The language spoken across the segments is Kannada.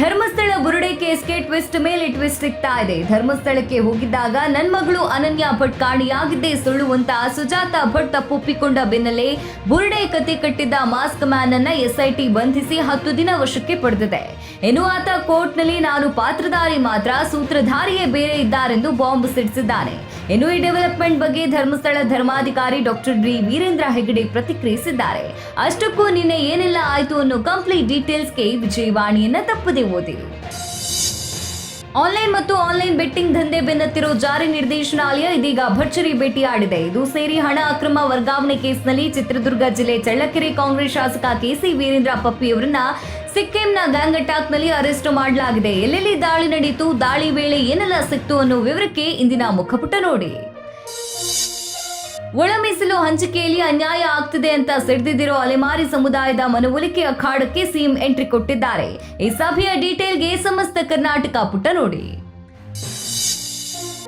ಧರ್ಮಸ್ಥಳ ಬುರುಡೆ ಕೇಸ್ಗೆ ಟ್ವಿಸ್ಟ್ ಮೇಲೆ ಟ್ವಿಸ್ಟ್ ಸಿಗ್ತಾ ಇದೆ. ಧರ್ಮಸ್ಥಳಕ್ಕೆ ಹೋಗಿದ್ದಾಗ ನನ್ನ ಮಗಳು ಅನನ್ಯ ಭಟ್ ಕಾಣಿಯಾಗಿದ್ದೇ ಸುಳ್ಳು ಅಂತ ಸುಜಾತ ಭಟ್ ತಪ್ಪೊಪ್ಪಿಕೊಂಡ ಬೆನ್ನಲ್ಲೇ ಬುರುಡೆ ಕತೆ ಕಟ್ಟಿದ್ದ ಮಾಸ್ಕ್ ಮ್ಯಾನ್ ಅನ್ನ ಎಸ್ಐಟಿ ಬಂಧಿಸಿ ಹತ್ತು ದಿನ ವಶಕ್ಕೆ ಪಡೆದಿದೆ. ಇನ್ನು ಆತ ಕೋರ್ಟ್ನಲ್ಲಿ ನಾನು ಪಾತ್ರಧಾರಿ ಮಾತ್ರ, ಸೂತ್ರಧಾರಿಯೇ ಬೇರೆ ಇದ್ದಾರೆಂದು ಬಾಂಬ್ ಸಿಡಿಸಿದ್ದಾನೆ. ಇನ್ನು ಈ ಡೆವಲಪ್ಮೆಂಟ್ ಬಗ್ಗೆ ಧರ್ಮಸ್ಥಳ ಧರ್ಮಾಧಿಕಾರಿ ಡಾಕ್ಟರ್ ಡಿ ವೀರೇಂದ್ರ ಹೆಗಡೆ ಪ್ರತಿಕ್ರಿಯಿಸಿದ್ದಾರೆ. ಅಷ್ಟಕ್ಕೂ ನಿನ್ನೆ ಏನೆಲ್ಲ ಆಯ್ತು ಅನ್ನೋ ಕಂಪ್ಲೀಟ್ ಡೀಟೇಲ್ಸ್ಗೆ ವಿಜಯವಾಣಿಯನ್ನ ತಪ್ಪದೆ ಓದಿ ಆನ್ಲೈನ್ ಮತ್ತು ಆನ್ಲೈನ್ ಬೆಟ್ಟಿಂಗ್ ದಂಧೆ ಬೆನ್ನತ್ತಿರೋ ಜಾರಿ ನಿರ್ದೇಶನಾಲಯ ಇದೀಗ ಭರ್ಜರಿ ಆಡಿದೆ. ಇದು ಸೇರಿ ಹಣ ಅಕ್ರಮ ವರ್ಗಾವಣೆ ಕೇಸ್ನಲ್ಲಿ ಚಿತ್ರದುರ್ಗ ಜಿಲ್ಲೆ ಚಳ್ಳಕೆರೆ ಕಾಂಗ್ರೆಸ್ ಶಾಸಕ ಕೆಸಿ ವೀರೇಂದ್ರ ಪಪ್ಪಿಯವರನ್ನ ಸಿಕ್ಕಿಂನ ಗ್ಯಾಂಗ್ ಅಟ್ಯಾಕ್ನಲ್ಲಿ ಅರೆಸ್ಟ್ ಮಾಡಲಾಗಿದೆ. ಎಲ್ಲೆಲ್ಲಿ ದಾಳಿ ನಡೆಯಿತು ದಾಳಿ ವೇಳೆ ಏನೆಲ್ಲ ಸಿಕ್ತು ಅನ್ನೋ ವಿವರಕ್ಕೆ ಇಂದಿನ ಮುಖಪುಟ ನೋಡಿ. ಒಳ ಮೀಸಲು ಹಂಚಿಕೆಯಲ್ಲಿ ಅನ್ಯಾಯ ಆಗ್ತಿದೆ ಅಂತ ಸಿಡಿದಿರೋ ಅಲೆಮಾರಿ ಸಮುದಾಯದ ಮನವೊಲಿಕೆ ಅಖಾಡಕ್ಕೆ ಸಿಎಂ ಎಂಟ್ರಿ ಕೊಟ್ಟಿದ್ದಾರೆ. ಈ ಸಭೆಯ ಡೀಟೇಲ್ಗೆ ಸಮಸ್ತ ಕರ್ನಾಟಕ ಪುಟ ನೋಡಿ.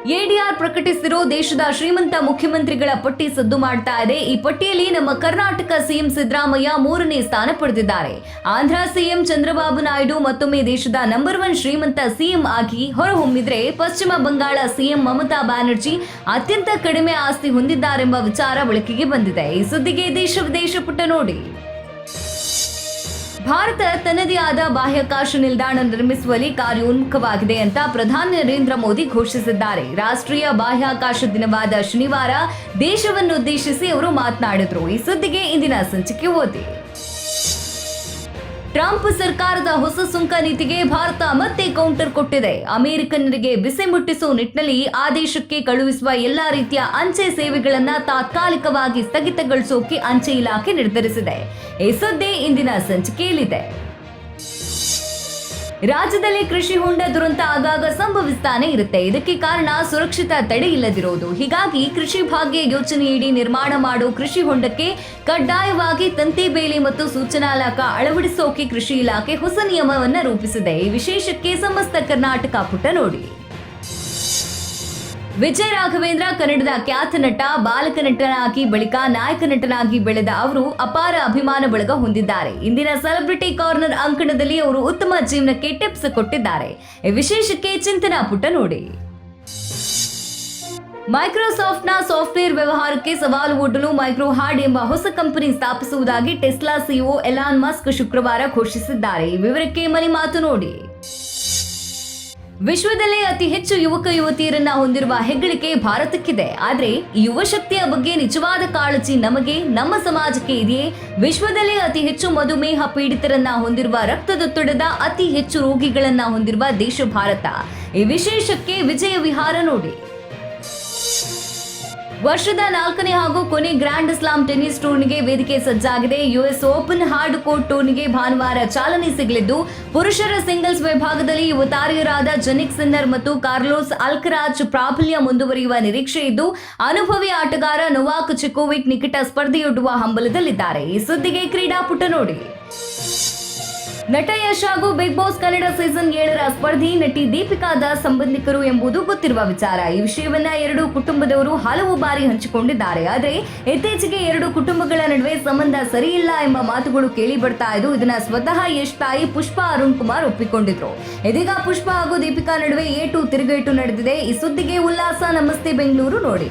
ಎಡಿಆರ್ ಪ್ರಕಟಿಸಿರೋ ದೇಶದ ಶ್ರೀಮಂತ ಮುಖ್ಯಮಂತ್ರಿಗಳ ಪಟ್ಟಿ ಸದ್ದು ಮಾಡ್ತಾ ಇದೆ. ಈ ಪಟ್ಟಿಯಲ್ಲಿ ನಮ್ಮ ಕರ್ನಾಟಕ ಸಿಎಂ ಸಿದ್ದರಾಮಯ್ಯ ಮೂರನೇ ಸ್ಥಾನ ಪಡೆದಿದ್ದಾರೆ. ಆಂಧ್ರ ಸಿಎಂ ಚಂದ್ರಬಾಬು ನಾಯ್ಡು ಮತ್ತೊಮ್ಮೆ ದೇಶದ ನಂಬರ್ ಒನ್ ಶ್ರೀಮಂತ ಸಿಎಂ ಆಗಿ ಹೊರಹೊಮ್ಮಿದ್ರೆ ಪಶ್ಚಿಮ ಬಂಗಾಳ ಸಿಎಂ ಮಮತಾ ಬ್ಯಾನರ್ಜಿ ಅತ್ಯಂತ ಕಡಿಮೆ ಆಸ್ತಿ ಹೊಂದಿದ್ದಾರೆಂಬ ವಿಚಾರ ಬೆಳಕಿಗೆ ಬಂದಿದೆ. ಈ ಸುದ್ದಿಗೆ ದೇಶ ವಿದೇಶ ಪುಟ್ಟ ನೋಡಿ. ಭಾರತ ತನ್ನದೇ ಆದ ಬಾಹ್ಯಾಕಾಶ ನಿಲ್ದಾಣ ನಿರ್ಮಿಸುವಲ್ಲಿ ಕಾರ್ಯೋನ್ಮುಖವಾಗಿದೆ ಅಂತ ಪ್ರಧಾನಿ ನರೇಂದ್ರ ಮೋದಿ ಘೋಷಿಸಿದ್ದಾರೆ. ರಾಷ್ಟ್ರೀಯ ಬಾಹ್ಯಾಕಾಶ ದಿನವಾದ ಶನಿವಾರ ದೇಶವನ್ನುದ್ದೇಶಿಸಿ ಅವರು ಮಾತನಾಡಿದರು. ಈ ಸುದ್ದಿಗೆ ಇಂದಿನ ಸಂಚಿಕೆ ಓದಿ. ಟ್ರಂಪ್ ಸರ್ಕಾರದ ಹೊಸ ಸುಂಕ ನೀತಿಗೆ ಭಾರತ ಮತ್ತೆ ಕೌಂಟರ್ ಕೊಟ್ಟಿದೆ. ಅಮೆರಿಕನ್ನರಿಗೆ ಬಿಸಿ ಮುಟ್ಟಿಸುವ ನಿಟ್ಟಿನಲ್ಲಿ ಆದೇಶಕ್ಕೆ ಕಳುಹಿಸುವ ಎಲ್ಲಾ ರೀತಿಯ ಅಂಚೆ ಸೇವೆಗಳನ್ನು ತಾತ್ಕಾಲಿಕವಾಗಿ ಸ್ಥಗಿತಗೊಳಿಸೋಕೆ ಅಂಚೆ ಇಲಾಖೆ ನಿರ್ಧರಿಸಿದೆ. ಈ ಸುದ್ದಿ ಇಂದಿನ ಸಂಚಿಕೆಯಲ್ಲಿದೆ. ರಾಜ್ಯದಲ್ಲಿ ಕೃಷಿ ಹೊಂಡ ದುರಂತ ಆಗಾಗ ಸಂಭವಿಸ್ತಾನೆ ಇರುತ್ತೆ. ಇದಕ್ಕೆ ಕಾರಣ ಸುರಕ್ಷಿತ ತಡೆ ಇಲ್ಲದಿರೋದು. ಹೀಗಾಗಿ ಕೃಷಿ ಭಾಗ್ಯ ಯೋಜನೆಯಡಿ ನಿರ್ಮಾಣ ಮಾಡೋ ಕೃಷಿ ಹೊಂಡಕ್ಕೆ ಕಡ್ಡಾಯವಾಗಿ ತಂತಿ ಬೇಲಿ ಮತ್ತು ಸೂಚನಾಲಕ ಅಳವಡಿಸೋಕೆ ಕೃಷಿ ಇಲಾಖೆ ಹೊಸ ನಿಯಮವನ್ನು ರೂಪಿಸಿದೆ. ಈ ವಿಶೇಷಕ್ಕೆ ಸಮಸ್ತ ಕರ್ನಾಟಕ ಪುಟ ನೋಡಿ. ವಿಜಯ್ ರಾಘವೇಂದ್ರ ಕನ್ನಡದ ಖ್ಯಾತ ನಟ, ಬಾಲಕ ನಟನಾಗಿ ಬಳಿಕ ನಾಯಕ ನಟನಾಗಿ ಬೆಳೆದ ಅವರು ಅಪಾರ ಅಭಿಮಾನ ಬಳಗ ಹೊಂದಿದ್ದಾರೆ. ಇಂದಿನ ಸೆಲೆಬ್ರಿಟಿ ಕಾರ್ನರ್ ಅಂಕಣದಲ್ಲಿ ಅವರು ಉತ್ತಮ ಜೀವನಕ್ಕೆ ಟಿಪ್ಸ್ ಕೊಟ್ಟಿದ್ದಾರೆ. ವಿಶೇಷಕ್ಕೆ ಚಿಂತನಾ ಪುಟ ನೋಡಿ. ಮೈಕ್ರೋಸಾಫ್ಟ್ನ ಸಾಫ್ಟ್ವೇರ್ ವ್ಯವಹಾರಕ್ಕೆ ಸವಾಲು ಒಡ್ಡಲು ಮೈಕ್ರೋ ಹಾರ್ಡ್ ಎಂಬ ಹೊಸ ಕಂಪನಿ ಸ್ಥಾಪಿಸುವುದಾಗಿ ಟೆಸ್ಲಾ ಸಿಇಒ ಎಲಾನ್ ಮಸ್ಕ್ ಶುಕ್ರವಾರ ಘೋಷಿಸಿದ್ದಾರೆ. ಈ ವಿವರಕ್ಕೆ ಮನೆ ಮಾತು ನೋಡಿ. ವಿಶ್ವದಲ್ಲೇ ಅತಿ ಹೆಚ್ಚು ಯುವಕ ಯುವತಿಯರನ್ನ ಹೊಂದಿರುವ ಹೆಗ್ಗಳಿಕೆ ಭಾರತಕ್ಕಿದೆ. ಆದ್ರೆ ಯುವ ಶಕ್ತಿಯ ಬಗ್ಗೆ ನಿಜವಾದ ಕಾಳಜಿ ನಮಗೆ, ನಮ್ಮ ಸಮಾಜಕ್ಕೆ ಇದೆಯೇ? ವಿಶ್ವದಲ್ಲೇ ಅತಿ ಹೆಚ್ಚು ಮಧುಮೇಹ ಪೀಡಿತರನ್ನ ಹೊಂದಿರುವ ರಕ್ತದೊತ್ತಡದ ಅತಿ ಹೆಚ್ಚು ರೋಗಿಗಳನ್ನ ಹೊಂದಿರುವ ದೇಶ ಭಾರತ. ಈ ವಿಶೇಷಕ್ಕೆ ವಿಜಯ ವಿಹಾರ ನೋಡಿ. ವರ್ಷದ ನಾಲ್ಕನೇ ಹಾಗೂ ಕೊನೆ ಗ್ರ್ಯಾಂಡ್ ಸ್ಲಾಮ್ ಟೆನ್ನಿಸ್ ಟೂರ್ನಿಗೆ ವೇದಿಕೆ ಸಜ್ಜಾಗಿದೆ. U S open hard court ಟೂರ್ನಿಗೆ ಭಾನುವಾರ ಚಾಲನೆ ಸಿಗಲಿದ್ದು, ಪುರುಷರ ಸಿಂಗಲ್ಸ್ ವಿಭಾಗದಲ್ಲಿ ಯುವತಾರಿಯರಾದ ಜೆನಿಕ್ ಸಿನ್ನರ್ ಮತ್ತು ಕಾರ್ಲೋಸ್ ಅಲ್ಕರಾಜ್ ಪ್ರಾಬಲ್ಯ ಮುಂದುವರಿಯುವ ನಿರೀಕ್ಷೆ ಇದ್ದು, ಅನುಭವಿ ಆಟಗಾರ ನೊವಾಕ್ ಚಿಕೋವಿಕ್ ನಿಕಟ ಸ್ಪರ್ಧೆಯೊಡ್ಡುವ ಹಂಬಲದಲ್ಲಿದ್ದಾರೆ. ಈ ಸುದ್ದಿಗೆ ಕ್ರೀಡಾಪುಟ ನೋಡಿ. ನಟ ಯಶ್ ಹಾಗೂ ಬಿಗ್ ಬಾಸ್ ಕನ್ನಡ ಸೀಸನ್ ಏಳರ ಸ್ಪರ್ಧಿ ನಟಿ ದೀಪಿಕಾದ ಸಂಬಂಧಿಕರು ಎಂಬುದು ಗೊತ್ತಿರುವ ವಿಚಾರ. ಈ ವಿಷಯವನ್ನ ಎರಡು ಕುಟುಂಬದವರು ಹಲವು ಬಾರಿ ಹಂಚಿಕೊಂಡಿದ್ದಾರೆ. ಆದರೆ ಇತ್ತೀಚೆಗೆ ಎರಡು ಕುಟುಂಬಗಳ ನಡುವೆ ಸಂಬಂಧ ಸರಿಯಿಲ್ಲ ಎಂಬ ಮಾತುಗಳು ಕೇಳಿ ಬರ್ತಾ ಇದ್ದು, ಇದನ್ನ ಸ್ವತಃ ಯಶ್ ತಾಯಿ ಪುಷ್ಪಾ ಅರುಣ್ ಕುಮಾರ್ ಒಪ್ಪಿಕೊಂಡಿದ್ರು. ಇದೀಗ ಪುಷ್ಪ ಹಾಗೂ ದೀಪಿಕಾ ನಡುವೆ ಏಟು ತಿರುಗೇಟು ನಡೆದಿದೆ. ಈ ಸುದ್ದಿಗೆ ಉಲ್ಲಾಸ. ನಮಸ್ತೆ, ಬೆಂಗಳೂರು ನೋಡಿ.